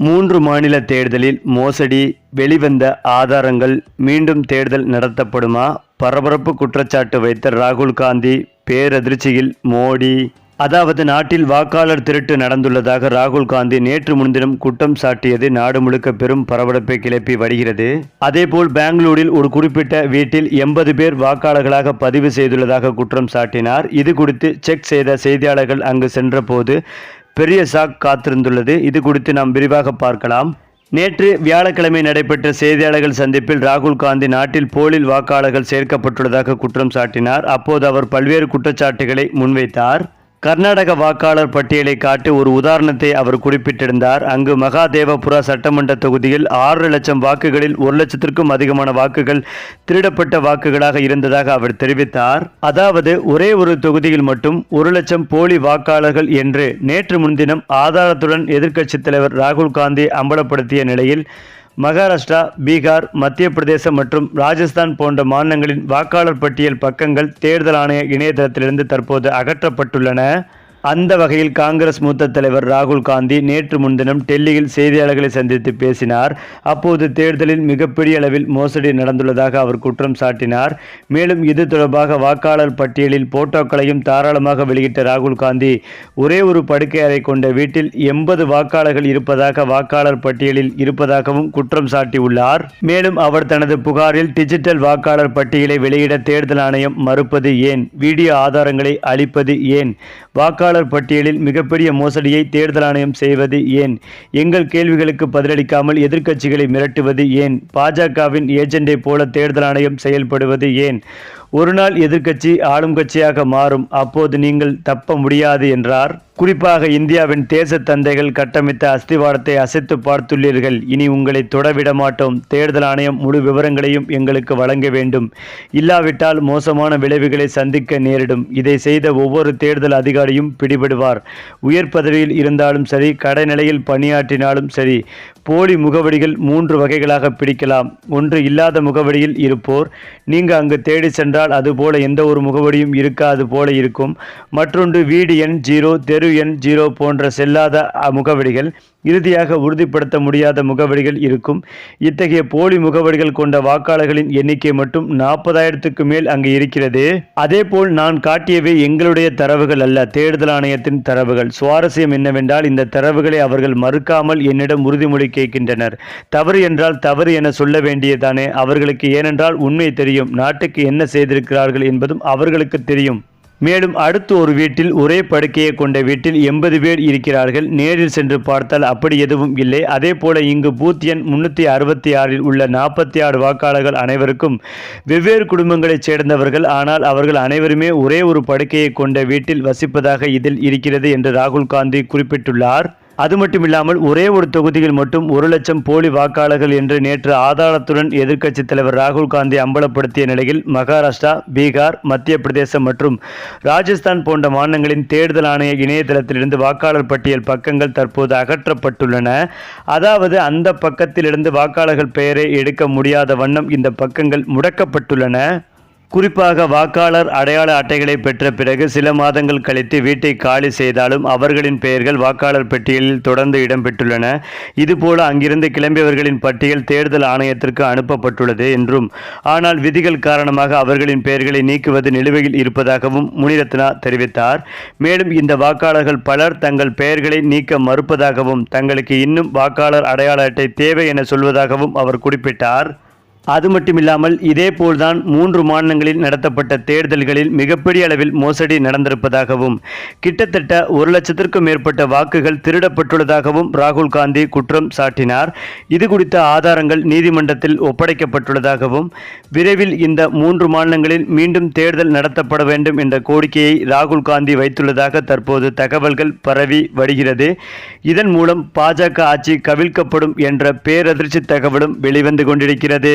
மூன்று மாநில தேர்தலில் மோசடி வெளிவந்த ஆதாரங்கள் மீண்டும் தேர்தல் நடத்தப்படுமா? பரபரப்பு குற்றச்சாட்டு வைத்த ராகுல் காந்தி பேரதிர்ச்சியில் மோடி. அதாவது நாட்டில் வாக்காளர் திருட்டு நடந்துள்ளதாக ராகுல் காந்தி நேற்று முன்தினம் குற்றம் சாட்டியது நாடு முழுக்க பெரும் பரபரப்பை கிளப்பி வருகிறது. அதேபோல் பெங்களூரில் ஒரு குறிப்பிட்ட வீட்டில் எண்பது பேர் வாக்காளர்களாக பதிவு செய்துள்ளதாக குற்றம் சாட்டினார். இது குறித்து செக் செய்த செய்தியாளர்கள் அங்கு சென்றபோது பெரிய ஷாக் காத்திருந்துள்ளது. இது குறித்து நாம் விரிவாக பார்க்கலாம். நேற்று வியாழக்கிழமை நடைபெற்ற செய்தியாளர்கள் சந்திப்பில் ராகுல் காந்தி நாட்டில் போலில் வாக்காளர்கள் சேர்க்கப்பட்டுள்ளதாக குற்றம் சாட்டினார். அப்போது அவர் பல்வேறு குற்றச்சாட்டுகளை முன்வைத்தார். கர்நாடக வாக்காளர் பட்டியலை காட்டி ஒரு உதாரணத்தை அவர் குறிப்பிட்டிருந்தார். அங்கு மகாதேவபுரா சட்டமன்ற தொகுதியில் ஆறு லட்சம் வாக்குகளில் ஒரு லட்சத்திற்கும் அதிகமான வாக்குகள் திருடப்பட்ட வாக்குகளாக இருந்ததாக அவர் தெரிவித்தார். அதாவது ஒரே ஒரு தொகுதியில் மட்டும் ஒரு லட்சம் போலி வாக்காளர்கள் என்று நேற்று முன்தினம் ஆதாரத்துடன் எதிர்க்கட்சித் தலைவர் ராகுல் காந்தி அம்பலப்படுத்திய நிலையில் மகாராஷ்டிரா பீகார் மத்திய பிரதேசம் மற்றும் ராஜஸ்தான் போன்ற மாநிலங்களின் வாக்காளர் பட்டியல் பக்கங்கள் தேர்தல் ஆணைய இணையதளத்திலிருந்து தற்போது அகற்றப்பட்டுள்ளன. அந்த வகையில் காங்கிரஸ் மூத்த தலைவர் ராகுல் காந்தி நேற்று முன்தினம் டெல்லியில் செய்தியாளர்களை சந்தித்து பேசினார். அப்போது தேர்தலில் மிகப்பெரிய அளவில் மோசடி நடந்துள்ளதாக அவர் குற்றம் சாட்டினார். மேலும் இது தொடர்பாக வாக்காளர் பட்டியலில் போட்டோக்களையும் தாராளமாக வெளியிட்ட ராகுல் காந்தி ஒரே ஒரு படுக்கை அறை கொண்ட வீட்டில் எண்பது வாக்காளர்கள் இருப்பதாக வாக்காளர் பட்டியலில் இருப்பதாகவும் குற்றம் சாட்டியுள்ளார். மேலும் அவர் தனது புகாரில் டிஜிட்டல் வாக்காளர் பட்டியலை வெளியிட தேர்தல் ஆணையம் மறுப்பது ஏன்? வீடியோ ஆதாரங்களை அளிப்பது ஏன்? வாக்காளர் பட்டியலில் மிகப்பெரிய மோசடியை தேர்தல் ஆணையம் செய்வது ஏன்? எங்கள் கேள்விகளுக்கு பதிலளிக்காமல் எதிர்க்கட்சிகளை மிரட்டுவது ஏன்? பாஜகவின் ஏஜெண்டை போல தேர்தல் ஆணையம் செயல்படுவது ஏன்? ஒரு நாள் எதிர்க்கட்சி ஆளும் கட்சியாக மாறும். அப்போது நீங்கள் தப்ப முடியாது என்றார். குறிப்பாக இந்தியாவின் தேச தந்தைகள் கட்டமைத்த அஸ்திவாரத்தை அசைத்து பார்த்துள்ளீர்கள். இனி உங்களை தொடவிட மாட்டோம். தேர்தல் ஆணையம் முழு விவரங்களையும் எங்களுக்கு வழங்க வேண்டும். இல்லாவிட்டால் மோசமான விளைவுகளை சந்திக்க நேரிடும். இதை செய்த ஒவ்வொரு தேர்தல் அதிகாரியும் பிடிபடுவார். உயர் பதவியில் இருந்தாலும் சரி கடைநிலையில் பணியாற்றினாலும் சரி போலி முகவரிகள் மூன்று வகைகளாக பிடிக்கலாம் ஒன்று இல்லாத முகவரியில் இருப்போர். நீங்கள் அங்கு தேடி என்றால் அதுபோல எந்த ஒரு முகவரியும் இருக்காது போல இருக்கும். மற்றொன்று வீடு எண் ஜீரோ தெரு எண் ஜீரோ போன்ற செல்லாத முகவரிகள். இறுதியாக உறுதிப்படுத்த முடியாத முகவரிகள் இருக்கும். இத்தகைய போலி முகவரிகள் கொண்ட வாக்காளர்களின் எண்ணிக்கை மட்டும் நாற்பதாயிரத்துக்கு மேல் அங்கு இருக்கிறது. அதேபோல் நான் காட்டியவை எங்களுடைய தரவுகள் அல்ல தேர்தல் ஆணையத்தின் தரவுகள். சுவாரஸ்யம் என்னவென்றால் இந்த தரவுகளை அவர்கள் மறுக்காமல் என்னிடம் உறுதிமொழி கேட்கின்றனர். தவறு என்றால் தவறு என சொல்ல வேண்டியதானே அவர்களுக்கு ஏனென்றால் உண்மை தெரியும். நாட்டுக்கு என்ன செய்திருக்கிறார்கள் என்பதும் அவர்களுக்கு தெரியும். மேலும் அடுத்து ஒரு வீட்டில் ஒரே படுக்கையை கொண்ட வீட்டில் எண்பது பேர் இருக்கிறார்கள். நேரில் சென்று பார்த்தால் அப்படி எதுவும் இல்லை. அதே போல இங்கு பூத்தியன் முன்னூற்றி அறுபத்தி ஆறில் உள்ள நாற்பத்தி ஆறு வாக்காளர்கள் அனைவருக்கும் வெவ்வேறு குடும்பங்களைச் சேர்ந்தவர்கள். ஆனால் அவர்கள் அனைவருமே ஒரே ஒரு படுக்கையை கொண்ட வீட்டில் வசிப்பதாக இதில் இருக்கிறது என்று ராகுல் காந்தி குறிப்பிட்டுள்ளார். அது மட்டுமில்லாமல் ஒரே ஒரு தொகுதியில் மட்டும் ஒரு லட்சம் போலி வாக்காளர்கள் என்று நேற்று ஆதாரத்துடன் எதிர்க்கட்சித் தலைவர் ராகுல் காந்தி அம்பலப்படுத்திய நிலையில் மகாராஷ்டிரா பீகார் மத்திய பிரதேசம் மற்றும் ராஜஸ்தான் போன்ற மாநிலங்களின் தேர்தல் ஆணைய இணையதளத்திலிருந்து வாக்காளர் பட்டியல் பக்கங்கள் தற்போது அகற்றப்பட்டுள்ளன. அதாவது அந்த பக்கத்திலிருந்து வாக்காளர்கள் பெயரை எடுக்க முடியாத வண்ணம் இந்த பக்கங்கள் முடக்கப்பட்டுள்ளன. குறிப்பாக வாக்காளர் அடையாள அட்டைகளை பெற்ற பிறகு சில மாதங்கள் கழித்து வீட்டை காலி செய்தாலும் அவர்களின் பெயர்கள் வாக்காளர் பட்டியலில் தொடர்ந்து இடம்பெற்றுள்ளன. இதுபோல அங்கிருந்து கிளம்பியவர்களின் பட்டியல் தேர்தல் ஆணையத்திற்கு அனுப்பப்பட்டுள்ளது என்றும் ஆனால் விதிகள் காரணமாக அவர்களின் பெயர்களை நீக்குவது நிலுவையில் இருப்பதாகவும் முனிரத்னா தெரிவித்தார். மேலும் இந்த வாக்காளர்கள் பலர் தங்கள் பெயர்களை நீக்க மறுப்பதாகவும் தங்களுக்கு இன்னும் வாக்காளர் அடையாள அட்டை தேவை என சொல்வதாகவும் அவர் குறிப்பிட்டார். அது மட்டுமில்லாமல் இதேபோல்தான் மூன்று மாநிலங்களில் நடத்தப்பட்ட தேர்தல்களில் மிகப்பெரிய அளவில் மோசடி நடந்திருப்பதாகவும் கிட்டத்தட்ட ஒரு லட்சத்திற்கும் மேற்பட்ட வாக்குகள் திருடப்பட்டுள்ளதாகவும் ராகுல் காந்தி குற்றம் சாட்டினார். இது குறித்த ஆதாரங்கள் நீதிமன்றத்தில் ஒப்படைக்கப்பட்டுள்ளதாகவும் விரைவில் இந்த மூன்று மாநிலங்களில் மீண்டும் தேர்தல் நடத்தப்பட வேண்டும் என்ற கோரிக்கையை ராகுல் காந்தி வைத்துள்ளதாக தற்போது தகவல்கள் பரவி வருகிறது. இதன் மூலம் பாஜக ஆட்சி கவிழ்க்கப்படும் என்ற பேரதிர்ச்சி தகவலும் வெளிவந்து கொண்டிருக்கிறது.